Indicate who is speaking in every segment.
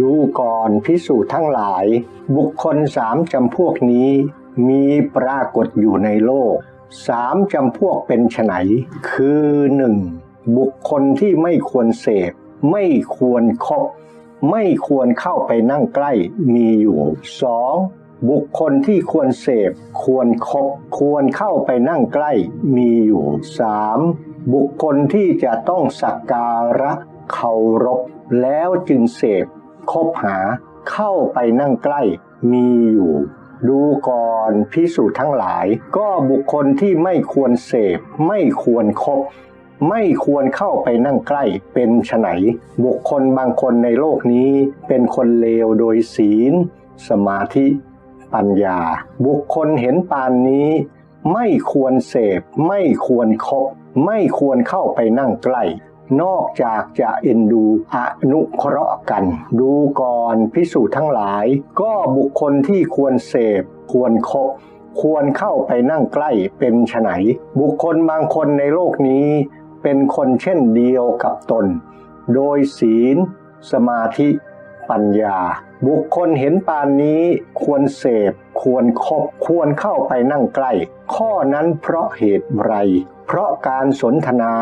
Speaker 1: ดูก่อนพิสูจน์ทั้งหลาย บุคคลสามจำพวกนี้ มีปรากฏอยู่ในโลกสามจำพวกเป็นไฉนคือหนึ่งบุคคลที่ไม่ควรเสพ ไม่ควรคบ ไม่ควรเข้าไปนั่งใกล้มีอยู่สองบุคคลที่ควรเสพ ควรคบ ควรเข้าไปนั่งใกล้มีอยู่สามบุคคลที่จะต้องสักการะเคารพแล้วจึงเสพ คบหาเข้าไปนั่งใกล้มีอยู่ ดูก่อนพิสูจน์ทั้งหลาย ก็บุคคลที่ไม่ควรเสพ ไม่ควรคบไม่ควรเข้าไปนั่งใกล้เป็นไฉนบุคคลบางคนในโลกนี้เป็นคนเลวโดยศีล สมาธิ ปัญญา บุคคลเห็นปานนี้ ไม่ควรเสพ ไม่ควรคบไม่ควรเข้าไปนั่งใกล้ นอกจากจะเอ็นดูอนุเคราะห์กัน ดูก่อนพิสูจน์ทั้งหลาย ก็บุคคลที่ควรเสพ ควรคบควรเข้าไปนั่งใกล้เป็นไฉนบุคคลบางคนในโลกนี้ เป็นคนเช่นเดียวกับตน โดยศีล สมาธิ ปัญญา บุคคลเห็นปานนี้ควรเสพ ควรคบควรเข้าไปนั่งใกล้ ข้อนั้นเพราะเหตุไร เพราะการสนทนา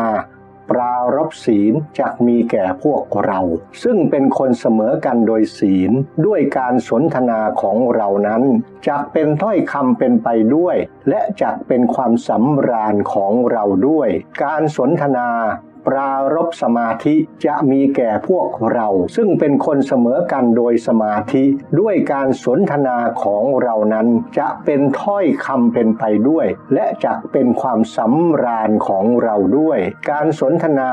Speaker 1: ปรารบศีลจักมีแก่พวกเรา ซึ่งเป็นคนเสมอกันโดยศีล ด้วยการสนทนาของเรานั้นจักเป็นถ้อยคำเป็นไปด้วย และจักเป็นความสำราญของเราด้วย การสนทนา ปรารบสมาธิจะมีแก่พวกเรา ซึ่งเป็นคนเสมอกันโดยสมาธิด้วยการสนทนาของเรานั้นจะเป็นถ้อยคำเป็นไปด้วย และจะเป็นความสำราญของเราด้วย การสนทนา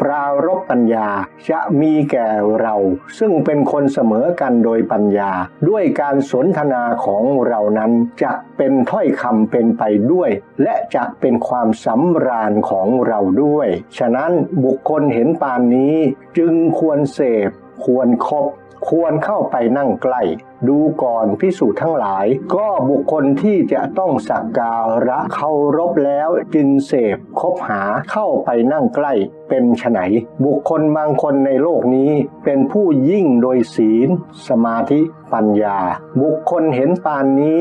Speaker 1: ปรารบปัญญาจะมีแก่เรา ซึ่งเป็นคนเสมอกันโดยปัญญา ด้วยการสนทนาของเรานั้นจะเป็นถ้อยคำเป็นไปด้วย และจะเป็นความสำราญของเราด้วย ฉะนั้นบุคคลเห็นปานนี้จึงควรเสพ ควรคบควรเข้าไปนั่งใกล้ ดูก่อนพิสูจน์ทั้งหลาย ก็บุคคลที่จะต้องสักการะเคารพแล้วจึงเสพคบหาเข้าไปนั่งใกล้เป็นไฉนบุคคลบางคนในโลกนี้เป็นผู้ยิ่งโดยศีล สมาธิปัญญา บุคคลเห็นปานนี้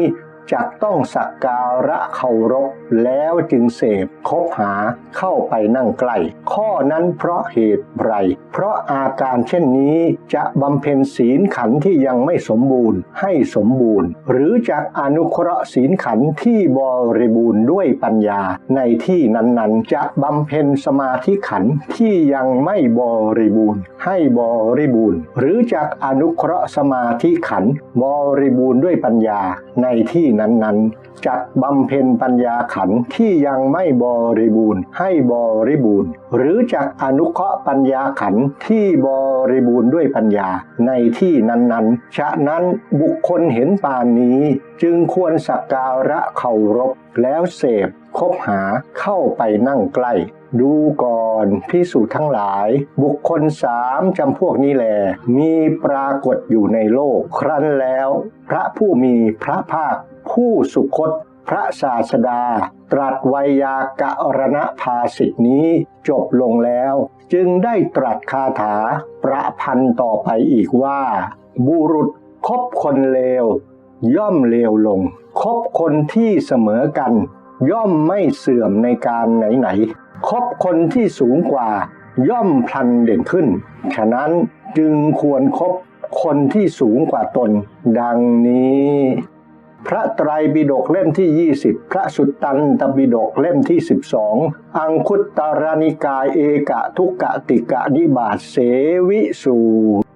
Speaker 1: จักต้องสักการะเคารพแล้วจึงเสพคบหาเข้าไปนั่งใกล้ ข้อนั้นเพราะเหตุไร เพราะอาการเช่นนี้จะบำเพ็ญศีลขันที่ยังไม่สมบูรณ์ให้สมบูรณ์ หรือจากอนุเคราะห์ศีลขันที่บริบูรณ์ด้วยปัญญา ในที่นั้นๆ จะบำเพ็ญสมาธิขันที่ยังไม่บริบูรณ์ ให้บริบูรณ์ หรือจากอนุเคราะห์สมาธิขันบริบูรณ์ด้วยปัญญาในที่นั้นๆจักบำเพ็ญปัญญาขันที่ยังไม่บริบูรณ์ ให้บริบูรณ์ หรือจักอนุเคราะห์ปัญญาขันที่บริบูรณ์ด้วยปัญญาในที่นั้นๆ ฉะนั้นบุคคลเห็นปานนี้จึงควรสักการะเคารพแล้วเสพคบหาเข้าไปนั่งใกล้ ดูก่อนพิสูจน์ทั้งหลาย บุคคลสามจำพวกนี้แลมีปรากฏอยู่ในโลก ครั้นแล้ว พระผู้มีพระภาค ผู้สุคต พระศาสดา ตรัสไวยากะรณภาสิทธินี้จบลงแล้ว จึงได้ตรัสคาถาประพันธ์ต่อไปอีกว่า บุรุษคบคนเลว ย่อมเลวลง คบคนที่เสมอกัน ย่อมไม่เสื่อมในการไหนๆ คบคนที่สูงกว่าย่อมพลันเด่นขึ้น ฉะนั้นจึงควรครบคนที่สูงกว่าตน ดังนี้ พระไตรปิฎกเล่มที่ 20 พระสุตตันตปิฎกเล่มที่ 12 อังคุตตรนิกายเอกะทุกกะติกะนิบาตเสวิสูตร